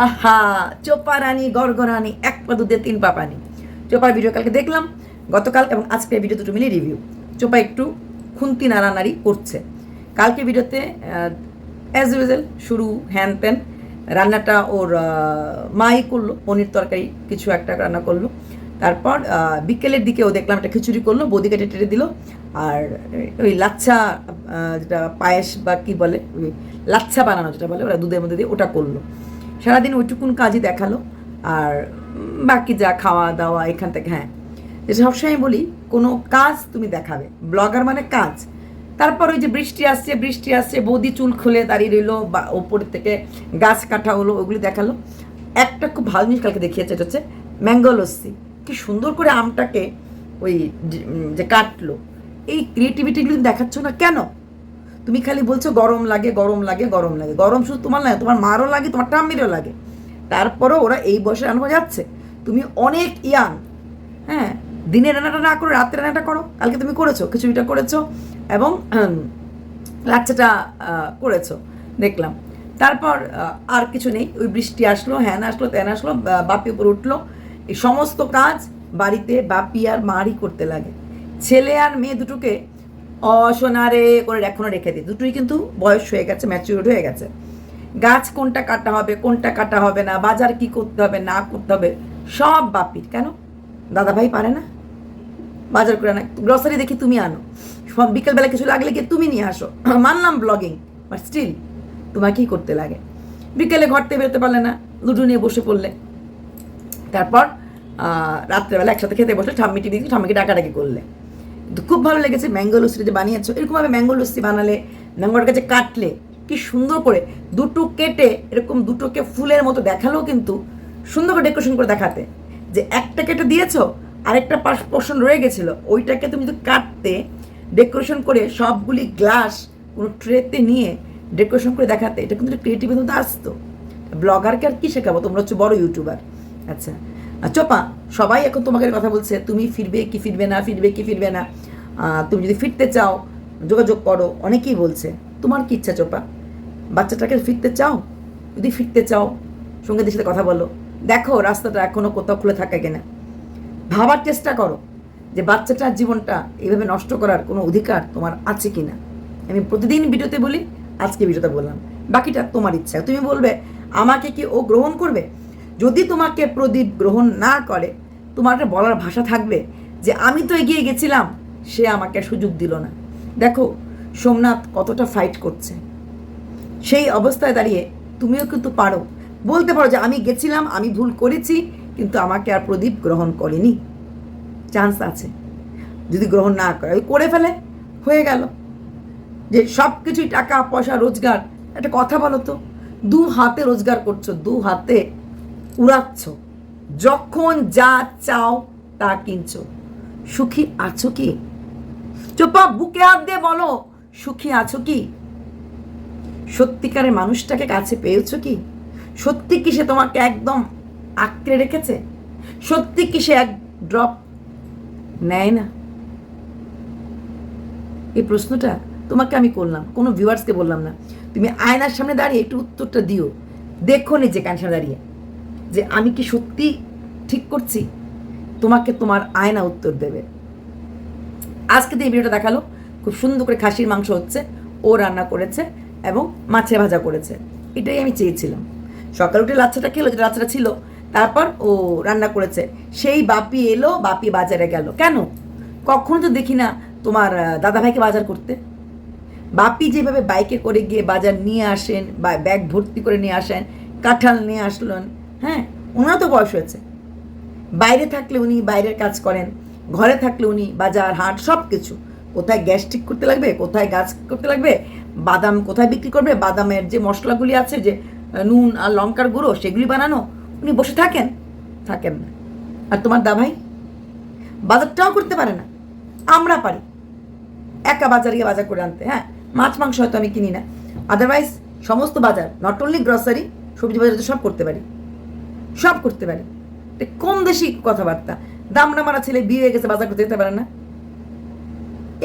হা হা চোপা রানী গড়গড়ানি এক পা দুধে, তিন পা পানি। চোপার ভিডিও কালকে দেখলাম, গতকাল এবং আজকের ভিডিও দুটো মিলিয়ে রিভিউ চোপা একটু খুন্তি নাড়ানাড়ি করছে। কালকে ভিডিওতে অ্যাজ ইউজুয়াল শুরু হ্যান প্যান রান্নাটা ওর মাই করল, পনির তরকারি কিছু একটা রান্না করল। তারপর বিকেলের দিকে ও দেখলাম একটা খিচুড়ি করল, বৌদি কেটে টেটে দিল, আর ওই লাচ্ছা যেটা পায়েস বা কি বলে, ওই লাচ্ছা বানানো যেটা বলে, ওরা দুধের মধ্যে দিয়ে ওটা করল। সারাদিন ওইটুকুন কাজই দেখাল, আর বাকি যা খাওয়া দাওয়া এখান থেকে হ্যাঁ। সবসময় বলি, কোনো কাজ তুমি দেখাবে। ব্লগার মানে কাজ। তারপর ওই যে বৃষ্টি আসছে বৃষ্টি আসছে, বৌদি চুল খুলে দাঁড়িয়ে রইল, বা ওপর থেকে গাছ কাটা হলো, ওগুলি দেখাল। একটা খুব ভালো জিনিস কালকে দেখিয়েছে, এটা হচ্ছে ম্যাঙ্গো লস্যি। কি সুন্দর করে আমটাকে ওই যে কাটলো। এই ক্রিয়েটিভিটিগুলো দেখাচ্ছ না? কেন? তুমি খালি বলছো গরম লাগে গরম লাগে গরম লাগে। গরম শুধু তোমার লাগে তোমার মারও লাগে তোমার টাম্মিরও লাগে। তারপরও ওরা এই বয়সে রান্না যাচ্ছে। তুমি অনেক ইয়াং হ্যাঁ? দিনের রান্নাটা না করে রাত্রে রান্নাটা করো। কালকে তুমি করেছ খিচুড়িটা করেছ এবং উম, লাচ্চাটা করেছ। দেখলাম। তারপর আর কিছু নেই। ওই বৃষ্টি আসলো হ্যান আসলো ত্যান আসলো বাপি উপর উঠল। এই সমস্ত কাজ বাড়িতে বাপি আর মারই করতে লাগে। ছেলে আর মেয়ে দুটোকে অসোনারে করে এখনও রেখে দিই। দুটোই কিন্তু বয়স হয়ে গেছে ম্যাচিউর হয়ে গেছে। গাছ কোনটা কাটা হবে, কোনটা কাটা হবে না, বাজার কি করতে হবে, না করতে হবে, সব বাপির। কেন? দাদা ভাই পারে না? বাজার করে না। গ্রসারি দেখি তুমি আনো। সব বিকেলবেলা কিছু লাগলে কি তুমি নিয়ে আসো। মানলাম ব্লগিং বাট স্টিল তোমাকেই করতে লাগে? বিকেলে ঘর থেকে বেরোতে পারলে না লুডো নিয়ে বসে পড়লে। তারপর রাত্রেবেলা একসাথে খেতে বসলে ঠাম্মি টিভি ঠাম্মিকে ডাকাডাকি করলে। খুব ভালো লেগেছে। ম্যাঙ্গো লস্যি যে বানিয়েছো, এরকমভাবে ম্যাঙ্গো লস্যি বানালে, ম্যাঙ্গোর কাছে কাটলে কি সুন্দর করে দুটো কেটে, এরকম দুটোকে ফুলের মতো দেখালেও কিন্তু সুন্দর করে ডেকোরেশন করে দেখাতে। যে একটা কেটে দিয়েছ, আরেকটা পাশ পোর্শন রয়ে গেছিল, ওইটাকে তুমি যদি কাটতে ডেকোরেশন করে সবগুলি গ্লাস কোনো ট্রেতে নিয়ে ডেকোরেশন করে দেখাতে, এটা কিন্তু ক্রিয়েটিভের মধ্যে আসতো। ব্লগারকে আর কি শেখাবো? তোমরা হচ্ছে বড় ইউটিউবার আচ্ছা। চোপা, সবাই এখন তোমাকে কথা বলছে, তুমি ফিরবে কি ফিরবে না, ফিরবে কি ফিরবে না। তুমি যদি ফিরতে চাও, যোগাযোগ করো, অনেকেই বলছে। তোমার কি ইচ্ছা চোপা? বাচ্চাটাকে ফিরতে চাও? যদি ফিরতে চাও সঙ্গীদের সাথে কথা বলো। দেখো রাস্তাটা এখনও কোথাও খুলে থাকে কিনা। ভাবার চেষ্টা করো যে বাচ্চাটার জীবনটা এইভাবে নষ্ট করার কোনো অধিকার তোমার আছে কিনা। আমি প্রতিদিন ভিডিওতে বলি, আজকে ভিডিওতে বললাম। বাকিটা তোমার ইচ্ছা। তুমি বলবে, আমাকে কি ও গ্রহণ করবে? যদি তোমাকে প্রদীপ গ্রহণ না করে তোমার বলার ভাষা থাকবে যে আমি তো এগিয়ে গেছিলাম, সে আমাকে সুযোগ দিল না। দেখো, সোমনাথ কতটা ফাইট করছে। সেই অবস্থায় দাঁড়িয়ে তুমিও কিন্তু পারো। বলতে পারো যে আমি গেছিলাম, আমি ভুল করেছি, কিন্তু আমাকে আর প্রদীপ গ্রহণ করেনি। চান্স আছে। যদি গ্রহণ না করে, ওই করে ফেলে, হয়ে গেল। যে সব কিছুই টাকা, পয়সা, রোজগার, একটা কথা বলো তো, দু হাতে রোজগার করছ, দু হাতে উড়াচ্ছ। যখন যা চাও তা কিনছো। সুখী আছো কি? চোপা, বুকে হাত দিয়ে বলো, সুখী আছো কি? সত্যিকারের মানুষটাকে কাছে পেয়েছ কি? সত্যি কি সে তোমাকে একদম আঁকড়ে রেখেছে? সত্যি কি সে এক ড্রপ নেয় না? এই প্রশ্নটা তোমাকে আমি করলাম, কোনো ভিউয়ার্সকে বললাম না। তুমি আয়নার সামনে দাঁড়িয়ে একটু উত্তরটা দিও। দেখো নিজে কান সামনে দাঁড়িয়ে। যে আমি কি সত্যি ঠিক করছি? তোমাকে তোমার আয়না উত্তর দেবে। আজকে এই ভিডিওটা দেখাল, খুব সুন্দর করে খাসির মাংস হচ্ছে, ও রান্না করেছে এবং মাছে ভাজা করেছে। এটাই আমি চেয়েছিলাম। সকালে উঠে লাচ্ছাটা খেলো, যেটা লাচ্ছাটা ছিল, তারপর ও রান্না করেছে। সেই বাপি এলো, বাপি বাজারে গেল। কেন? কখনো তো দেখি না তোমার দাদাভাইকে বাজার করতে। বাপি যেভাবে বাইকে করে গিয়ে বাজার নিয়ে আসেন, বা ব্যাগ ভর্তি করে নিয়ে আসেন, কাঁঠাল নিয়ে আসলেন হ্যাঁ ওনার তো বয়স হয়েছে। বাইরে থাকলে উনি বাইরের কাজ করেন, ঘরে থাকলে উনি বাজার, হাট সব কিছু কোথায় গ্যাস ঠিক করতে লাগবে, কোথায় গাছ করতে লাগবে, বাদাম কোথায় বিক্রি করবে, বাদামের যে মশলাগুলি আছে যে নুন আর লঙ্কার গুঁড়ো, সেগুলি বানানো, উনি বসে থাকেন। থাকেন না। আর তোমার দাভাই? বাজারটাও করতে পারে না। আমরা পারি। একা বাজার গিয়ে বাজার করে আনতে হ্যাঁ? মাছ, মাংস হয়তো আমি কিনি না। আদারওয়াইজ সমস্ত বাজার নট অনলি গ্রসারি সবজি বাজার তো সব করতে পারি। সব করতে পারে। কম দেশি কথাবার্তা? দামড়া মারা ছেলে বিয়ে হয়ে গেছে, বাজার করতে যেতে পারে না।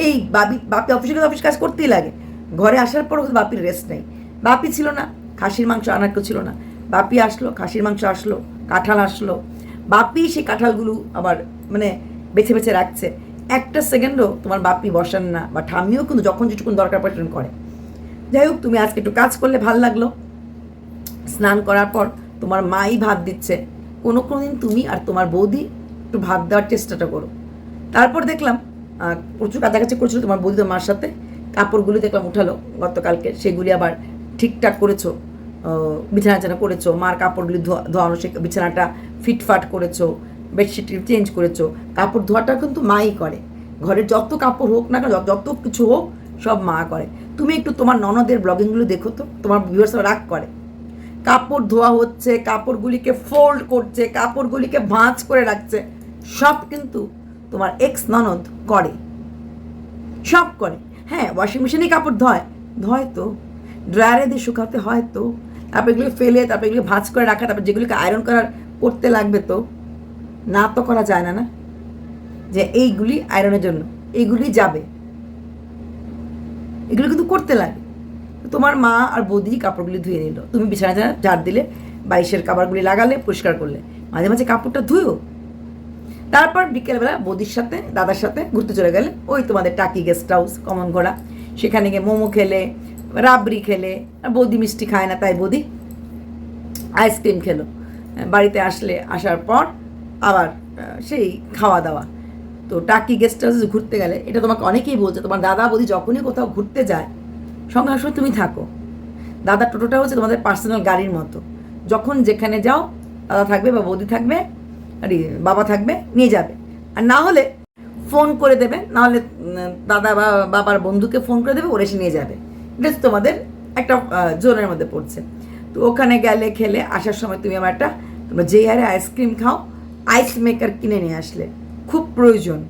এই বাপি বাপি অফিসে গিয়ে অফিস কাজ করতেই লাগে। ঘরে আসার পর বাপির রেস্ট নেই। বাপি ছিল না, খাসির মাংস আনার কেউ ছিল না। বাপি আসলো, খাসির মাংস আসলো, কাঁঠাল আসলো। বাপি সেই কাঁঠালগুলো আবার মানে বেছে বেছে রাখছে। একটা সেকেন্ডও তোমার বাপি বসান না বা ঠাম্মিও কিন্তু যখন যেটুকুন দরকার পড়ে করে। যাই হোক, তুমি আজকে একটু কাজ করলে ভালো লাগল। স্নান করার পর তোমার মাই ভাত দিচ্ছে। কোনো কোনো দিন তুমি আর তোমার বৌদি একটু ভাত দেওয়ার চেষ্টাটা করো। তারপর দেখলাম প্রচুর কাছাকাছি করছিল তোমার বৌদি তোমার সাথে। কাপড়গুলি দেখলাম উঠালো, গতকালকে সেগুলি আবার ঠিকঠাক করেছ বিছানা টিছানা করেছ, মার কাপড়গুলি ধোয়া, ধোয়ানো সে, বিছানাটা ফিটফাট করেছ বেডশিট চেঞ্জ করেছ। কাপড় ধোয়াটা কিন্তু মাই করে। ঘরের যত কাপড় হোক না কেন, যত- কিছু হোক, সব মা করে। তুমি একটু তোমার ননদের ব্লগিংগুলো দেখো তো, তোমার ভিউয়ার্স রাগ করে। কাপড় ধোয়া হচ্ছে, কাপড়গুলিকে ফোল্ড করছে, কাপড়গুলিকে ভাঁজ করে রাখছে, সব কিন্তু তোমার এক্স ননদ করে। সব করে। হ্যাঁ ওয়াশিং মেশিনেই কাপড় ধয়। ধয় তো। ড্রায়ারে দিয়ে শুকাতে হয় তো। তারপর এগুলো ফেলে, তারপর এগুলো ভাঁজ করে রাখা, তারপর যেগুলিকে আয়রন করার করতে লাগবে তো। না তো করা যায় না না? যে এইগুলি আয়রনের জন্য। এইগুলি যাবে। এগুলো কিন্তু করতে লাগে। তোমার মা আর বৌদি কাপড়গুলি ধুয়ে নিল। তুমি বিছানা ঝাড় দিলে, বাইশের কাপড়গুলি লাগালে, পরিষ্কার করলে। মাঝে মাঝে কাপড়টা ধুয়েও তারপর বিকেলবেলা বৌদির সাথে, দাদার সাথে ঘুরতে চলে গেলে ওই তোমাদের টাকি গেস্ট হাউস কমন ঘোড়া। সেখানে গিয়ে মোমো খেলে, রাবড়ি খেলে। আর বৌদি মিষ্টি খায় না, তাই বৌদি আইসক্রিম খেলো। বাড়িতে আসলে, আসার পর আবার সেই খাওয়া দাওয়া। তো টাকি গেস্ট হাউসে ঘুরতে গেলে, এটা তোমাকে অনেকেই বলছে, তোমার দাদা বৌদি যখনই কোথাও ঘুরতে যায় সঙ্গে সঙ্গে তুমি থাকো। দাদা টোটোটা হচ্ছে তোমাদের পার্সোনাল গাড়ির মতো। যখন যেখানে যাও, দাদা থাকবে বা বৌদি থাকবে, আর বাবা থাকবে, নিয়ে যাবে। আর না হলে ফোন করে দেবে, না হলে দাদা বা বাবার বন্ধুকে ফোন করে দেবে, ওরা এসে নিয়ে যাবে। এটা তোমাদের একটা জোনের মধ্যে পড়ছে। তো ওখানে গেলে, খেলে, আসার সময় তুমি আমার একটা, তোমরা যেই হারে আইসক্রিম খাও আইস মেকার কিনে নিয়ে আসলে। খুব প্রয়োজন।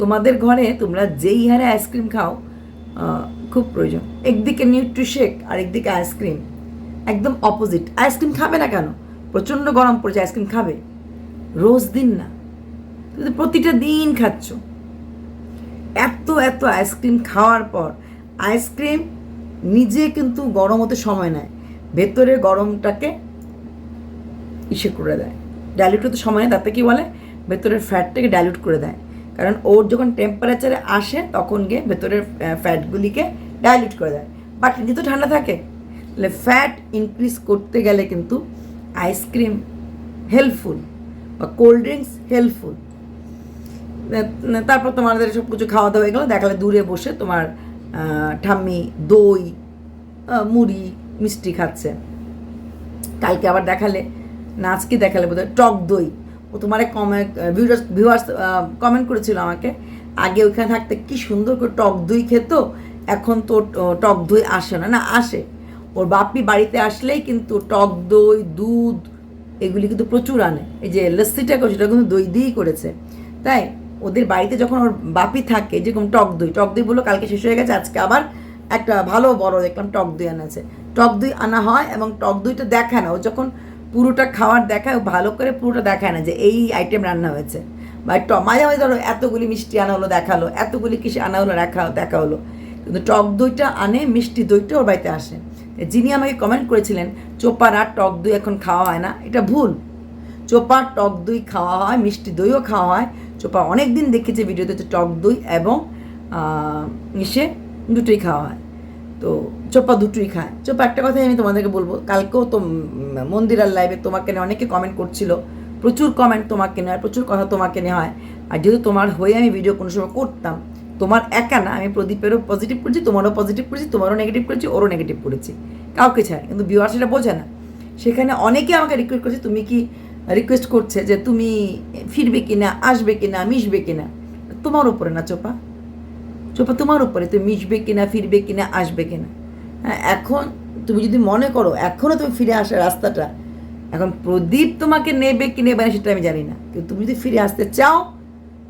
তোমাদের ঘরে তোমরা যেই হারে আইসক্রিম খাও খুব প্রয়োজন। একদিকে নিউট্রিশেক আর একদিকে আইসক্রিম একদম অপোজিট আইসক্রিম খাবে না কেন? প্রচণ্ড গরম পড়েছে আইসক্রিম খাবে? রোজ দিন না। তুমি প্রতিটা দিন খাচ্ছ। এত এত আইসক্রিম খাওয়ার পর আইসক্রিম নিজে কিন্তু গরম হতে সময় নেয়। ভেতরের গরমটাকে ইসে করে দেয়। ডাইলিউট হতে সময় নেয়, তাতে কি বলে? ভেতরের ফ্যাটটাকে ডাইলিউট করে দেয়। কারণ ওর যখন টেম্পারেচারে আসে, তখন গিয়ে ভেতরের ফ্যাটগুলিকে ডাইলিউট করে দেয়। বাট নিজে তো ঠান্ডা থাকে, তাহলে ফ্যাট ইনক্রিজ করতে গেলে কিন্তু আইসক্রিম হেল্পফুল বা কোল্ড ড্রিঙ্কস হেল্পফুল তারপর তোমাদের সব কিছু খাওয়া দাওয়া এগুলো দেখালে দূরে বসে তোমার ঠাম্মি দই মুড়ি, মিষ্টি খাচ্ছে। কালকে আবার দেখালে, না, আজকে দেখালে বোধহয় টক দই। ও তোমার কমেন্ট ভিউয়ার্স ভিউয়ার্স কমেন্ট করেছিল আমাকে, আগে ওইখানে থাকতে কি সুন্দর করে টক দই খেত, এখন তো টক দই আসে না। না, আসে। ওর বাপি বাড়িতে আসলেই কিন্তু টক দই, দুধ এগুলি কিন্তু প্রচুর আনে। এই যে লস্যিটা করে সেটা কিন্তু দই দিয়েই করেছে। তাই ওদের বাড়িতে যখন ওর বাপি থাকে, যেরকম টক দই টক দই বলল কালকে শেষ হয়ে গেছে, আজকে আবার একটা ভালো বড় দেখলাম টক দই আনাছে টক দই আনা হয় এবং টক দইটা দেখায় না। ও যখন পুরোটা খাওয়ার দেখায় ভালো করে পুরোটা দেখায় না যে এই আইটেম রান্না হয়েছে। বা মাঝে মাঝে ধরো এতগুলি মিষ্টি আনা হলো, দেখাল, এতগুলি কিসে আনা হলো, দেখা দেখা হলো। কিন্তু টক দইটা আনে, মিষ্টি দইটা ওর বাড়িতে আসে। যিনি আমাকে কমেন্ট করেছিলেন, চোপার আর টক দই এখন খাওয়া হয় না, এটা ভুল। চোপার টক দই খাওয়া হয়, মিষ্টি দইও খাওয়া হয়। চোপা অনেক দিন দেখেছে ভিডিওতে টক দই এবং ইসে দুটোই খাওয়া হয়। তো চোপা দুটোই খায়। চোপা, একটা কথাই আমি তোমাদেরকে বলব, কালকেও তো মন্দিরার লাইভে তোমাকে নিয়ে অনেকে কমেন্ট করছিল, প্রচুর কমেন্ট তোমাকে নেয়, প্রচুর কথা তোমাকে নেওয়া হয়। আর যেহেতু তোমার হয়ে আমি ভিডিও কোনো সময় করতাম, তোমার একা না, আমি প্রদীপেরও পজিটিভ করেছি, তোমারও পজিটিভ করেছি, তোমারও নেগেটিভ করেছি, ওরও নেগেটিভ করেছি। কাউকে ছাড়া, কিন্তু ভিউয়ার সেটা বোঝে না। সেখানে অনেকে আমাকে রিকোয়েস্ট করছে, তুমি কি রিকোয়েস্ট করছে যে তুমি ফিরবে কিনা, আসবে কিনা, মিশবে কিনা? তোমার উপরে না চোপা। চোপা তোমার উপরে তুমি মিশবে কিনা, ফিরবে কিনা, আসবে কিনা। হ্যাঁ এখন তুমি যদি মনে করো, এখনও তুমি ফিরে আসার রাস্তাটা, এখন প্রদীপ তোমাকে নেবে কি নেবে না সেটা আমি জানি না। কিন্তু তুমি যদি ফিরে আসতে চাও,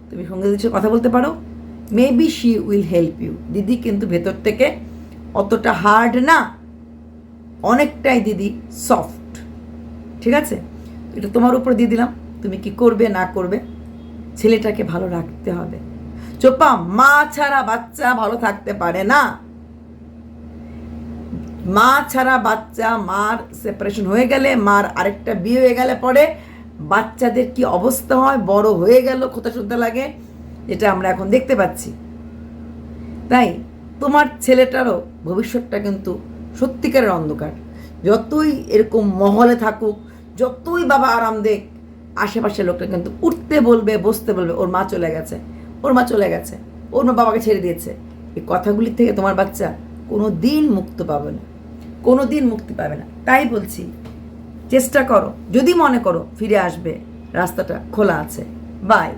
তুমি সঙ্গে সাথে কথা বলতে পারো। Maybe she will help you দিদি কিন্তু ভেতর থেকে অতটা হার্ড না, অনেকটাই দিদি সফট ঠিক আছে? এটা তোমার উপর দিয়ে দিলাম। তুমি কি করবে, না করবে, ছেলেটাকে ভালো রাখতে হবে। চোপা, মা ছাড়া বাচ্চা ভালো থাকতে পারে না। মা ছাড়া বাচ্চা, মার সেপারেশন হয়ে গেলে, মার আরেকটা বিয়ে হয়ে গেলে পরে বাচ্চাদের কি অবস্থা হয়? বড় হয়ে গেল, কোথা শুনতে লাগে। যেটা আমরা এখন দেখতে পাচ্ছি। তাই তোমার ছেলেটারও ভবিষ্যৎটা কিন্তু সত্যিকারের অন্ধকার। যতই এরকম মহলে থাকুক, যতই বাবা আরাম দেখ, আশেপাশের লোকটা কিন্তু উঠতে বলবে, বসতে বলবে, ওর মা চলে গেছে। ওর মা চলে গেছে। ওর মা বাবাকে ছেড়ে দিয়েছে। এই কথাগুলির থেকে তোমার বাচ্চা কোনো দিন মুক্ত পাবে না। কোনো দিন মুক্তি পাবে না। তাই বলছি, চেষ্টা করো। যদি মনে করো ফিরে আসবে, রাস্তাটা খোলা আছে। বাই